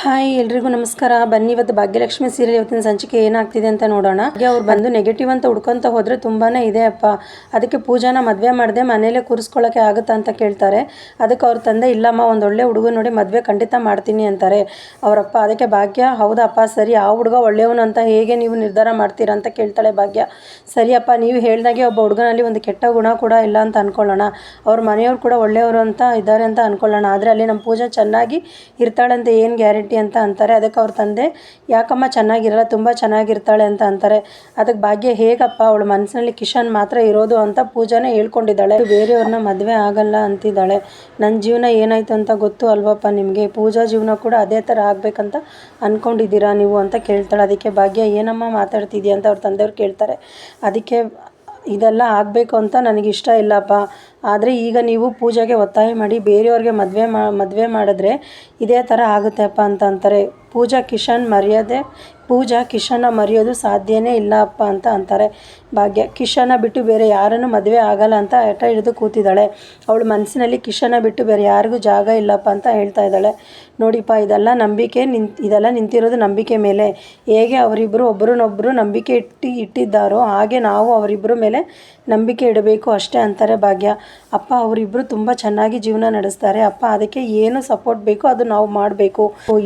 Hi, ಎಲ್ರಿಗೂ ನಮಸ್ಕಾರ. ಬನ್ನಿ ಇವತ್ತು ಭಾಗ್ಯಲಕ್ಷ್ಮಿ ಸೀರಿಯಲ್ ಇವತ್ತಿನ ಸಂಚಿಕೆ ಏನಾಗ್ತಿದೆ ಅಂತ ನೋಡೋಣ. ಹಾಗೆ ಅವ್ರು ಬಂದು ನೆಗೆಟಿವ್ ಅಂತ ಹುಡ್ಕೊಂತ ಹೋದ್ರೆ ತುಂಬಾನೇ ಇದೆ ಅಪ್ಪ. ಅದಕ್ಕೆ ಪೂಜಾನ ಮದುವೆ ಮಾಡದೆ ಮನೇಲೆ ಕೂರಿಸ್ಕೊಳ್ಳೋಕೆ ಆಗುತ್ತಾ ಅಂತ ಕೇಳ್ತಾರೆ. ಅದಕ್ಕೆ ಅವ್ರ ತಂದೆ, ಇಲ್ಲಮ್ಮ, ಒಂದು ಒಳ್ಳೆ ಹುಡುಗ ನೋಡಿ ಮದುವೆ ಖಂಡಿತ ಮಾಡ್ತೀನಿ ಅಂತಾರೆ. ಅವರಪ್ಪ, ಅದಕ್ಕೆ ಭಾಗ್ಯ, ಹೌದಪ್ಪ, ಸರಿ, ಆ ಹುಡುಗ ಒಳ್ಳೆಯವನು ಅಂತ ಹೇಗೆ ನೀವು ನಿರ್ಧಾರ ಮಾಡ್ತೀರಾ ಅಂತ ಕೇಳ್ತಾಳೆ ಭಾಗ್ಯ. ಸರಿಯಪ್ಪ ನೀವು ಹೇಳ್ದಾಗೆ ಒಬ್ಬ ಹುಡುಗನಲ್ಲಿ ಒಂದು ಕೆಟ್ಟ ಗುಣ ಕೂಡ ಇಲ್ಲ ಅಂತ ಅನ್ಕೊಳ್ಳೋಣ. ಅವ್ರ ಮನೆಯವ್ರು ಕೂಡ ಒಳ್ಳೆಯವರು ಅಂತ ಇದ್ದಾರೆ ಅಂತ ಅನ್ಕೊಳ್ಳೋಣ. ಆದರೆ ಅಲ್ಲಿ ನಮ್ಮ ಪೂಜಾ ಚೆನ್ನಾಗಿ ಇರ್ತಾಳಂತೆ, ಏನು ಗ್ಯಾರಂಟಿ? ಅಂತ ಅಂತಾರೆ. ಅದಕ್ಕೆ ಅವ್ರ ತಂದೆ, ಯಾಕಮ್ಮ ಚೆನ್ನಾಗಿರಲ್ಲ, ತುಂಬ ಚೆನ್ನಾಗಿರ್ತಾಳೆ ಅಂತ ಅಂತಾರೆ. ಅದಕ್ಕೆ ಭಾಗ್ಯ, ಹೇಗಪ್ಪ, ಅವಳು ಮನಸ್ಸಿನಲ್ಲಿ ಕಿಶನ್ ಮಾತ್ರ ಇರೋದು ಅಂತ ಪೂಜಾನೇ ಹೇಳ್ಕೊಂಡಿದ್ದಾಳೆ. ಬೇರೆಯವ್ರನ್ನ ಮದುವೆ ಆಗಲ್ಲ ಅಂತಿದ್ದಾಳೆ. ನನ್ನ ಜೀವನ ಏನಾಯ್ತು ಅಂತ ಗೊತ್ತು ಅಲ್ವಪ್ಪ ನಿಮಗೆ. ಪೂಜಾ ಜೀವನ ಕೂಡ ಅದೇ ಥರ ಆಗಬೇಕಂತ ಅಂದ್ಕೊಂಡಿದ್ದೀರಾ ನೀವು ಅಂತ ಕೇಳ್ತಾಳೆ. ಅದಕ್ಕೆ, ಭಾಗ್ಯ, ಏನಮ್ಮ ಮಾತಾಡ್ತಿದ್ಯಾ ಅಂತ ಅವ್ರ ತಂದೆಯವ್ರು ಕೇಳ್ತಾರೆ. ಅದಕ್ಕೆ, ಇದೆಲ್ಲ ಆಗಬೇಕು ಅಂತ ನನಗಿಷ್ಟ ಇಲ್ಲಪ್ಪ. ಆದರೆ ಈಗ ನೀವು ಪೂಜೆಗೆ ಒತ್ತಾಯ ಮಾಡಿ ಬೇರೆಯವ್ರಿಗೆ ಮದುವೆ ಮಾ, ಮದುವೆ ಮಾಡಿದ್ರೆ ಇದೇ ಥರ ಆಗುತ್ತೆಪ್ಪ ಅಂತ ಅಂತಾರೆ. ಪೂಜಾ ಕಿಶನ್ ಮರ್ಯಾದೆ, ಪೂಜಾ ಕಿಶನ್ನ ಮರೆಯೋದು ಸಾಧ್ಯನೇ ಇಲ್ಲ ಅಪ್ಪ ಅಂತ ಅಂತಾರೆ. ಭಾಗ್ಯ ಕಿಶನ ಬಿಟ್ಟು ಬೇರೆ ಯಾರನ್ನು ಮದುವೆ ಆಗಲ್ಲ ಅಂತ ಹಠ ಹಿಡಿದು ಕೂತಿದ್ದಾಳೆ. ಅವಳು ಮನಸ್ಸಿನಲ್ಲಿ ಕಿಶನ ಬಿಟ್ಟು ಬೇರೆ ಯಾರಿಗೂ ಜಾಗ ಇಲ್ಲಪ್ಪ ಅಂತ ಹೇಳ್ತಾ ಇದ್ದಾಳೆ. ನೋಡಿಪ್ಪ, ಇದೆಲ್ಲ ನಂಬಿಕೆ ನಿಂತ್, ಇದೆಲ್ಲ ನಿಂತಿರೋದು ನಂಬಿಕೆ ಮೇಲೆ. ಹೇಗೆ ಅವರಿಬ್ಬರು ಒಬ್ಬರನ್ನೊಬ್ಬರು ನಂಬಿಕೆ ಇಟ್ಟು, ಇಟ್ಟಿದ್ದಾರೋ ಹಾಗೆ ನಾವು ಅವರಿಬ್ಬರ ಮೇಲೆ ನಂಬಿಕೆ ಇಡಬೇಕು ಅಷ್ಟೇ ಅಂತಾರೆ ಭಾಗ್ಯ. ಅಪ್ಪ ಅವರಿಬ್ಬರು ತುಂಬ ಚೆನ್ನಾಗಿ ಜೀವನ ನಡೆಸ್ತಾರೆ. ಅಪ್ಪ, ಅದಕ್ಕೆ ಏನು ಸಪೋರ್ಟ್ ಬೇಕೋ ಅದು ನಾವು ಮಾಡಬೇಕು.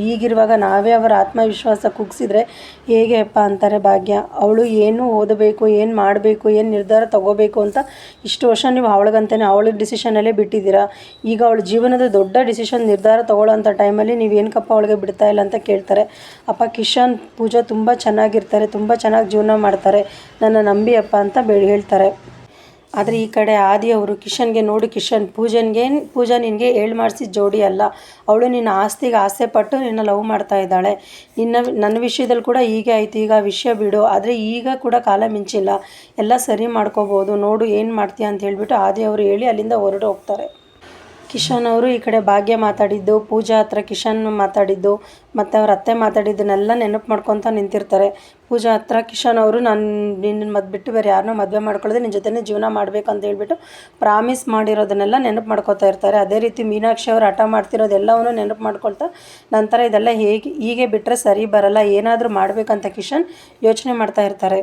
ಈಗಿರುವಾಗ ನಾವೇ ಅವರ ಆತ್ಮವಿಶ್ವಾಸ ಕುಗ್ಸಿದ್ರೆ ಹೇಗೆ ಅಪ್ಪ ಅಂತಾರೆ ಭಾಗ್ಯ? ಅವಳು ಏನು ಓದಬೇಕು, ಏನು ಮಾಡಬೇಕು, ಏನು ನಿರ್ಧಾರ ತಗೋಬೇಕು ಅಂತ ಇಷ್ಟು ವರ್ಷ ನೀವು ಅವಳಿಗಂತಾನೆ ಅವಳ ಡಿಸಿಷನಲ್ಲೇ ಬಿಟ್ಟಿದ್ದೀರಾ? ಈಗ ಅವಳ ಜೀವನದ ದೊಡ್ಡ ಡಿಸಿಷನ್ ನಿರ್ಧಾರ ತಗೊಳ್ಳೋಂಥ ಟೈಮಲ್ಲಿ ನೀವು ಏನಕ್ಕಪ್ಪ ಅವಳಿಗೆ ಬಿಡ್ತಾ ಇಲ್ಲ ಅಂತ ಕೇಳ್ತಾರೆ. ಅಪ್ಪ, ಕಿಶನ್, ಪೂಜಾ ತುಂಬ ಚೆನ್ನಾಗಿರ್ತಾರೆ, ತುಂಬ ಚೆನ್ನಾಗಿ ಜೀವನ ಮಾಡ್ತಾರೆ. ನನ್ನ ನಂಬಿ ಅಪ್ಪ ಅಂತ ಬೆಳಿ ಹೇಳ್ತಾರೆ. ಆದರೆ ಈ ಕಡೆ ಆದಿ ಅವರು ಕಿಶನ್ಗೆ ನೋಡು ಕಿಶನ್, ಪೂಜನ್ಗೆ, ಪೂಜಾ ನಿನಗೆ ಏಳು ಮಾಡಿಸಿದ ಜೋಡಿ ಅಲ್ಲ. ಅವಳು ನಿನ್ನ ಆಸ್ತಿಗೆ ಆಸೆ ಪಟ್ಟು ನಿನ್ನ ಲವ್ ಮಾಡ್ತಾ ಇದ್ದಾಳೆ. ನಿನ್ನ ನನ್ನ ವಿಷಯದಲ್ಲಿ ಕೂಡ ಹೀಗೆ ಆಯಿತು. ಈಗ ವಿಷಯ ಬಿಡು. ಆದರೆ ಈಗ ಕೂಡ ಕಾಲ ಮಿಂಚಿಲ್ಲ. ಎಲ್ಲ ಸರಿ ಮಾಡ್ಕೋಬೋದು. ನೋಡು ಏನು ಮಾಡ್ತೀಯ ಅಂತ ಹೇಳಿಬಿಟ್ಟು ಆದಿ ಅವರು ಹೇಳಿ ಅಲ್ಲಿಂದ ಹೊರಟು ಹೋಗ್ತಾರೆ ಕಿಶನ್ ಅವರು ಈ ಕಡೆ ಭಾಗ್ಯ ಮಾತಾಡಿದ್ದು, ಪೂಜಾ ಹತ್ರ ಕಿಶನ್ ಮಾತಾಡಿದ್ದು, ಮತ್ತು ಅವ್ರ ಅತ್ತೆ ಮಾತಾಡಿದ್ದನ್ನೆಲ್ಲ ನೆನಪು ಮಾಡ್ಕೊತ ನಿಂತಿರ್ತಾರೆ. ಪೂಜಾ ಹತ್ರ ಕಿಶನ್ ಅವರು, ನಾನು ನಿನ್ನ ಮದ್ ಬಿಟ್ಟು ಬೇರೆ ಯಾರನ್ನೂ ಮದುವೆ ಮಾಡ್ಕೊಳ್ಳೋದು ನಿನ್ನ ಜೊತೆನೇ ಜೀವನ ಮಾಡಬೇಕು ಅಂತ ಹೇಳ್ಬಿಟ್ಟು ಪ್ರಾಮಿಸ್ ಮಾಡಿರೋದನ್ನೆಲ್ಲ ನೆನಪು ಮಾಡ್ಕೊತಾ ಇರ್ತಾರೆ. ಅದೇ ರೀತಿ ಮೀನಾಕ್ಷಿ ಅವರು ಹಠ ಮಾಡ್ತಿರೋದೆಲ್ಲವನ್ನೂ ನೆನಪು ಮಾಡ್ಕೊಳ್ತಾ, ನಂತರ ಇದೆಲ್ಲ ಹೇಗೆ, ಹೀಗೆ ಬಿಟ್ಟರೆ ಸರಿ ಬರಲ್ಲ, ಏನಾದರೂ ಮಾಡಬೇಕಂತ ಕಿಶನ್ ಯೋಚನೆ ಮಾಡ್ತಾ ಇರ್ತಾರೆ.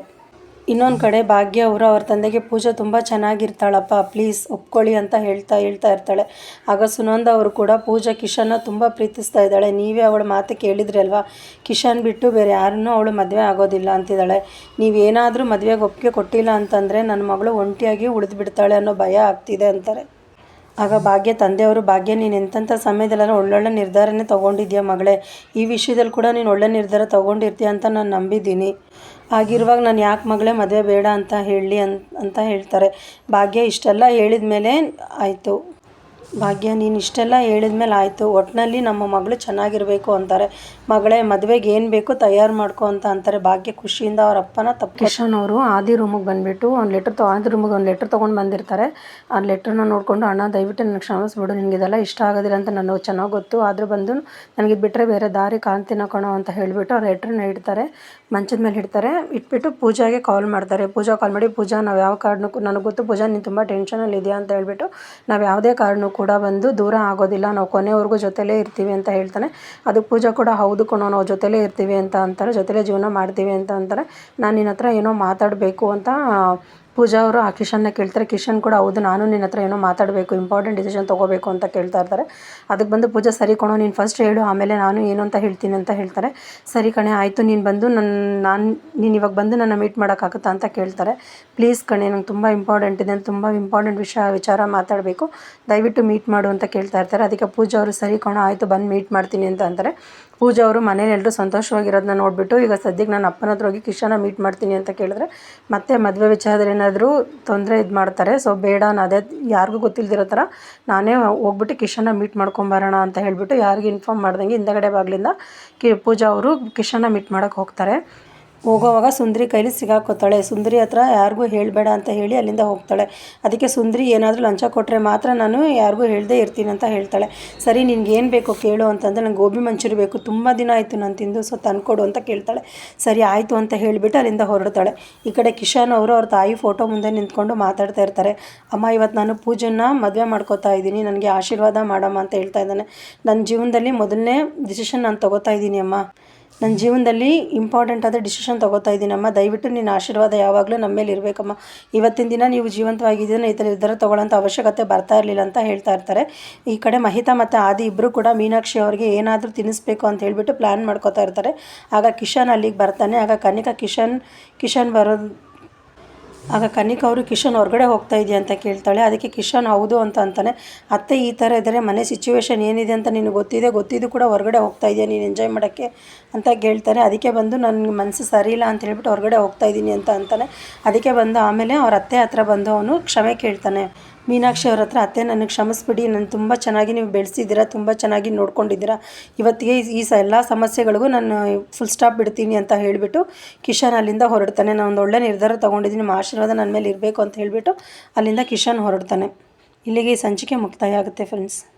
ಇನ್ನೊಂದು ಕಡೆ ಭಾಗ್ಯ ಅವರು, ಅವ್ರ ತಂದೆಗೆ ಪೂಜಾ ತುಂಬ ಚೆನ್ನಾಗಿರ್ತಾಳಪ್ಪ ಪ್ಲೀಸ್ ಒಪ್ಕೊಳ್ಳಿ ಅಂತ ಹೇಳ್ತಾ ಹೇಳ್ತಾ ಇರ್ತಾಳೆ. ಆಗ ಸುನಂದ ಅವರು ಕೂಡ ಪೂಜಾ ಕಿಶನ್ನ ತುಂಬ ಪ್ರೀತಿಸ್ತಾ ಇದ್ದಾಳೆ. ನೀವೇ ಅವಳ ಮಾತು ಕೇಳಿದ್ರಿ ಅಲ್ವಾ? ಕಿಶನ್ ಬಿಟ್ಟು ಬೇರೆ ಯಾರನ್ನೂ ಅವಳು ಮದುವೆ ಆಗೋದಿಲ್ಲ ಅಂತಿದ್ದಾಳೆ. ನೀವೇನಾದರೂ ಮದುವೆಗೆ ಒಪ್ಪಿಗೆ ಕೊಟ್ಟಿಲ್ಲ ಅಂತಂದರೆ ನನ್ನ ಮಗಳು ಒಂಟಿಯಾಗಿ ಉಳಿದು ಬಿಡ್ತಾಳೆ ಅನ್ನೋ ಭಯ ಆಗ್ತಿದೆ ಅಂತಾರೆ. ಆಗ ಭಾಗ್ಯ ತಂದೆಯವರು, ಭಾಗ್ಯ ನೀನು ಎಂತೆಂಥ ಸಮಯದಲ್ಲೆಲ್ಲ ಒಳ್ಳೊಳ್ಳೆ ನಿರ್ಧಾರನೇ ತೊಗೊಂಡಿದ್ಯಾ ಮಗಳೇ? ಈ ವಿಷಯದಲ್ಲಿ ಕೂಡ ನೀನು ಒಳ್ಳೆ ನಿರ್ಧಾರ ತೊಗೊಂಡಿರ್ತೀಯ ಅಂತ ನಾನು ನಂಬಿದ್ದೀನಿ. ಆಗಿರುವಾಗ ನಾನು ಯಾಕೆ ಮಗಳೇ ಮದುವೆ ಬೇಡ ಅಂತ ಹೇಳಿ ಅಂತ ಹೇಳ್ತಾರೆ. ಭಾಗ್ಯ ಇಷ್ಟೆಲ್ಲ ಹೇಳಿದ ಮೇಲೆ ಆಯಿತು. ಭಾಗ್ಯ ನೀನು ಇಷ್ಟೆಲ್ಲ ಹೇಳಿದ ಮೇಲೆ ಆಯಿತು. ಒಟ್ಟಿನಲ್ಲಿ ನಮ್ಮ ಮಗಳು ಚೆನ್ನಾಗಿರಬೇಕು ಅಂತಾರೆ. ಮಗಳೇ, ಮದುವೆಗೆ ಏನು ಬೇಕು ತಯಾರು ಮಾಡ್ಕೊ ಅಂತ ಅಂತಾರೆ. ಭಾಗ್ಯ ಖುಷಿಯಿಂದ ಅವ್ರ ಅಪ್ಪನ ತಪ್ಪು ಕಿಶನ್ ಅವರು ಆದಿ ರೂಮಿಗೆ ಬಂದುಬಿಟ್ಟು ಒಂದು ಲೆಟ್ರ್ ತೊ ಆದಿ ರೂಮಿಗೆ ಒಂದು ಲೆಟ್ರ್ ತೊಗೊಂಡು ಬಂದಿರ್ತಾರೆ. ಆ ಲೆಟ್ರನ್ನ ನೋಡಿಕೊಂಡು, ಅಣ್ಣ, ದಯವಿಟ್ಟು ನನಗೆ ಕ್ಷಮಿಸ್ಬಿಡು, ನಿನಗೆ ಇದೆಲ್ಲ ಇಷ್ಟ ಆಗೋದಿಲ್ಲ ಅಂತ ನನಗೆ ಚೆನ್ನಾಗಿ ಗೊತ್ತು. ಆದರೂ ಬಂದು ನನಗೆ ಬಿಟ್ಟರೆ ಬೇರೆ ದಾರಿ ಕಾಣ್ತೀನ ಕಣೋ ಅಂತ ಹೇಳಿಬಿಟ್ಟು ಆ ಲೆಟ್ರನ್ನ ಇಡ್ತಾರೆ. ಮಂಚದ ಮೇಲೆ ಇಡ್ತಾರೆ. ಇಟ್ಬಿಟ್ಟು ಪೂಜಾಗೆ ಕಾಲ್ ಮಾಡ್ತಾರೆ. ಪೂಜಾ ಕಾಲ್ ಮಾಡಿ, ಪೂಜಾ, ನಾವು ಯಾವ ಕಾರಣಕ್ಕೂ ನನಗೆ ಗೊತ್ತು ಪೂಜಾ, ನೀನು ತುಂಬ ಟೆನ್ಷನಲ್ಲಿ ಇದೆಯಾ ಅಂತ ಹೇಳ್ಬಿಟ್ಟು ನಾವು ಯಾವುದೇ ಕಾರಣಕ್ಕೂ ಕೂಡ ಬಂದು ದೂರ ಆಗೋದಿಲ್ಲ. ನಾವು ಕೊನೆವರೆಗೂ ಜೊತೆಲೇ ಇರ್ತೀವಿ ಅಂತ ಹೇಳ್ತಾನೆ. ಅದಕ್ಕೆ ಪೂಜಾ ಕೂಡ ಹೌದು. ಕಣೋ ನಾವು ಜೊತೆಲೇ ಇರ್ತೀವಿ ಅಂತ ಅಂತಾರೆ, ಜೊತೆಲೇ ಜೀವನ ಮಾಡ್ತೀವಿ ಅಂತ ಅಂತಾರೆ. ನಾನು ನಿನ್ನ ಹತ್ರ ಏನೋ ಮಾತಾಡಬೇಕು ಅಂತ ಪೂಜಾ ಅವರು ಆ ಕಿಶನ್ನ ಕೇಳ್ತಾರೆ. ಕಿಶನ್ ಕೂಡ ಹೌದು, ನಾನು ನಿನ್ನ ಹತ್ರ ಏನೋ ಮಾತಾಡಬೇಕು ಇಂಪಾರ್ಟೆಂಟ್ ಡಿಸಿಷನ್ ತೊಗೋಬೇಕು ಅಂತ ಕೇಳ್ತಾ ಇರ್ತಾರೆ. ಅದಕ್ಕೆ ಬಂದು ಪೂಜಾ, ಸರಿ ಕಣೋ, ನೀನು ಫಸ್ಟ್ ಹೇಳು, ಆಮೇಲೆ ನಾನು ಏನು ಅಂತ ಹೇಳ್ತೀನಿ ಅಂತ ಹೇಳ್ತಾರೆ. ಸರಿ ಕಣೆ, ಆಯಿತು, ನೀನು ಬಂದು ನನ್ನ ನಾನು, ನೀನು ಇವಾಗ ಬಂದು ನನ್ನ ಮೀಟ್ ಮಾಡೋಕ್ಕಾಗುತ್ತಾ ಅಂತ ಕೇಳ್ತಾರೆ. ಪ್ಲೀಸ್ ಕಣೆ, ನಂಗೆ ತುಂಬ ಇಂಪಾರ್ಟೆಂಟ್ ಇದೆ ತುಂಬ ಇಂಪಾರ್ಟೆಂಟ್ ವಿಷಯ, ವಿಚಾರ ಮಾತಾಡಬೇಕು. ದಯವಿಟ್ಟು ಮೀಟ್ ಮಾಡು ಅಂತ ಕೇಳ್ತಾ ಇರ್ತಾರೆ. ಅದಕ್ಕೆ ಪೂಜಾ ಅವರು, ಸರಿ ಕಣೋ, ಆಯಿತು, ಬಂದು ಮೀಟ್ ಮಾಡ್ತೀನಿ ಅಂತ ಅಂತಾರೆ. ಪೂಜಾ ಅವರು ಮನೇಲಿ ಎಲ್ಲರೂ ಸಂತೋಷವಾಗಿರೋದನ್ನ ನೋಡಿಬಿಟ್ಟು, ಈಗ ಸದ್ಯಕ್ಕೆ ನಾನು ಅಪ್ಪನ ಹತ್ರ ಹೋಗಿ ಕಿಶನ ಮೀಟ್ ಮಾಡ್ತೀನಿ ಅಂತ ಕೇಳಿದ್ರೆ, ಮತ್ತೆ ಮದುವೆ ವಿಚಾರದಲ್ಲಿ ಏನಾದರೂ ತೊಂದರೆ ಇದು ಮಾಡ್ತಾರೆ. ಸೊ ಬೇಡ, ನಾನು ಅದೇ ಯಾರಿಗೂ ಗೊತ್ತಿಲ್ದಿರೋ ಥರ ನಾನೇ ಹೋಗ್ಬಿಟ್ಟು ಕಿಶನ ಮೀಟ್ ಮಾಡ್ಕೊಂಬರೋಣ ಅಂತ ಹೇಳಿಬಿಟ್ಟು, ಯಾರಿಗೂ ಇನ್ಫಾರ್ಮ್ ಮಾಡ್ದಂಗೆ ಹಿಂದಗಡೆ ಬಾಗಿಲಿಂದ ಕಿ, ಪೂಜಾ ಅವರು ಕಿಶನ ಮೀಟ್ ಮಾಡೋಕ್ಕೆ ಹೋಗ್ತಾರೆ. ಹೋಗೋವಾಗ ಸುಂದ್ರಿ ಕೈಲಿ ಸಿಗಾಕೋತಾಳೆ. ಸುಂದ್ರಿ ಹತ್ರ ಯಾರಿಗೂ ಹೇಳಬೇಡ ಅಂತ ಹೇಳಿ ಅಲ್ಲಿಂದ ಹೋಗ್ತಾಳೆ. ಅದಕ್ಕೆ ಸುಂದ್ರಿ ಏನಾದರೂ ಲಂಚ ಕೊಟ್ಟರೆ ಮಾತ್ರ ನಾನು ಯಾರಿಗೂ ಹೇಳದೇ ಇರ್ತೀನಿ ಅಂತ ಹೇಳ್ತಾಳೆ. ಸರಿ, ನಿನ್ಗೆ ಏನು ಬೇಕು ಕೇಳು ಅಂತಂದರೆ ನಂಗೆ ಗೋಬಿ ಮಂಚೂರಿ ಬೇಕು. ತುಂಬ ದಿನ ಆಯಿತು ನಾನು ತಿಂದು, ಸೊ ತಂದ್ಕೊಡು ಅಂತ ಕೇಳ್ತಾಳೆ. ಸರಿ, ಆಯಿತು ಅಂತ ಹೇಳಿಬಿಟ್ಟು ಅಲ್ಲಿಂದ ಹೊರಡ್ತಾಳೆ. ಈ ಕಡೆ ಕಿಶನ್ ಅವರು ಅವ್ರ ತಾಯಿ ಫೋಟೋ ಮುಂದೆ ನಿಂತ್ಕೊಂಡು ಮಾತಾಡ್ತಾ ಇರ್ತಾರೆ. ಅಮ್ಮ ಇವತ್ತು ನಾನು ಪೂಜೆನ ಮದುವೆ ಮಾಡ್ಕೋತಾ ಇದ್ದೀನಿ. ನನಗೆ ಆಶೀರ್ವಾದ ಮಾಡಮ್ಮ ಅಂತ ಹೇಳ್ತಾ ಇದ್ದಾನೆ. ನನ್ನ ಜೀವನದಲ್ಲಿ ಮೊದಲನೇ ಡಿಸಿಷನ್ ನಾನು ತಗೋತಾ ಇದ್ದೀನಿ ಅಮ್ಮ. ನನ್ನ ಜೀವನದಲ್ಲಿ ಇಂಪಾರ್ಟೆಂಟ್ ಆದ ಡಿಸಿಷನ್ ತೊಗೋತಾ ಇದ್ದೀನಮ್ಮ ದಯವಿಟ್ಟು ನಿನ್ನ ಆಶೀರ್ವಾದ ಯಾವಾಗಲೂ ನಮ್ಮ ಮೇಲೆ ಇರಬೇಕಮ್ಮ. ಇವತ್ತಿನ ದಿನ ನೀವು ಜೀವಂತವಾಗಿದ್ದೀನ ಈ ಥರ ನಿರ್ಧಾರ ತೊಗೊಳ್ಳೋಂಥ ಅವಶ್ಯಕತೆ ಬರ್ತಾ ಇರಲಿಲ್ಲ ಅಂತ ಹೇಳ್ತಾ ಇರ್ತಾರೆ. ಈ ಕಡೆ ಮಹಿತಾ ಮತ್ತು ಆದಿ ಇಬ್ಬರು ಕೂಡ ಮೀನಾಕ್ಷಿ ಅವರಿಗೆ ಏನಾದರೂ ತಿನ್ನಿಸ್ಬೇಕು ಅಂತ ಹೇಳಿಬಿಟ್ಟು ಪ್ಲ್ಯಾನ್ ಮಾಡ್ಕೋತಾ ಇರ್ತಾರೆ. ಆಗ ಕಿಶನ್ ಅಲ್ಲಿಗೆ ಬರ್ತಾನೆ. ಆಗ ಕನಿಕಾ ಕಿಶನ್ ಕಿಶನ್ ಬರೋದು ಆಗ ಕನಿಕ ಅವರು, ಕಿಶನ್, ಹೊರಗಡೆ ಹೋಗ್ತಾ ಇದೆಯಾ ಅಂತ ಕೇಳ್ತಾಳೆ. ಅದಕ್ಕೆ ಕಿಶನ್, ಹೌದು ಅಂತ ಅಂತಾನೆ. ಅತ್ತೆ, ಈ ಥರ ಇದ್ದರೆ ಮನೆ ಸಿಚುವೇಶನ್ ಏನಿದೆ ಅಂತ ನಿನಗೆ ಗೊತ್ತಿದೆ? ಗೊತ್ತಿದ್ದು ಕೂಡ ಹೊರಗಡೆ ಹೋಗ್ತಾ ಇದೆಯಾ, ನೀನು ಎಂಜಾಯ್ ಮಾಡೋಕ್ಕೆ? ಅಂತ ಕೇಳ್ತಾರೆ. ಅದಕ್ಕೆ ಬಂದು, ನನ್ನ ಮನಸ್ಸು ಸರಿ ಇಲ್ಲ ಅಂತ ಹೇಳ್ಬಿಟ್ಟು ಹೊರಗಡೆ ಹೋಗ್ತಾ ಇದ್ದೀನಿ ಅಂತ ಅಂತಾನೆ. ಅದಕ್ಕೆ ಬಂದು, ಆಮೇಲೆ ಅವ್ರ ಅತ್ತೆ ಹತ್ರ ಬಂದು ಅವನು ಕ್ಷಮೆ ಕೇಳ್ತಾನೆ. ಮೀನಾಕ್ಷಿ ಅವ್ರ ಹತ್ರ, ಅತ್ತೆ, ನನಗೆ ಕ್ಷಮಿಸ್ಬಿಡಿ, ನಾನು ತುಂಬ ಚೆನ್ನಾಗಿ ನೀವು ಬೆಳೆಸಿದ್ದೀರಾ, ತುಂಬ ಚೆನ್ನಾಗಿ ನೋಡ್ಕೊಂಡಿದ್ದೀರಾ. ಇವತ್ತಿಗೆ ಈ- ಸ, ಎಲ್ಲ ಸಮಸ್ಯೆಗಳಿಗೂ ನಾನು ಫುಲ್ ಸ್ಟಾಪ್ ಬಿಡ್ತೀನಿ ಅಂತ ಹೇಳಿಬಿಟ್ಟು ಕಿಶನ್ ಅಲ್ಲಿಂದ ಹೊರಡ್ತಾನೆ. ನಾನು ಒಂದು ಒಳ್ಳೆ ನಿರ್ಧಾರ ತೊಗೊಂಡಿದ್ದೀನಿ, ನಿಮ್ಮ ಆಶೀರ್ವಾದ ನನ್ನ ಮೇಲೆ ಇರಬೇಕು ಅಂತ ಹೇಳಿಬಿಟ್ಟು ಅಲ್ಲಿಂದ ಕಿಶನ್ ಹೊರಡ್ತಾನೆ. ಇಲ್ಲಿಗೆ ಈ ಸಂಚಿಕೆ ಮುಕ್ತಾಯ ಆಗುತ್ತೆ ಫ್ರೆಂಡ್ಸ್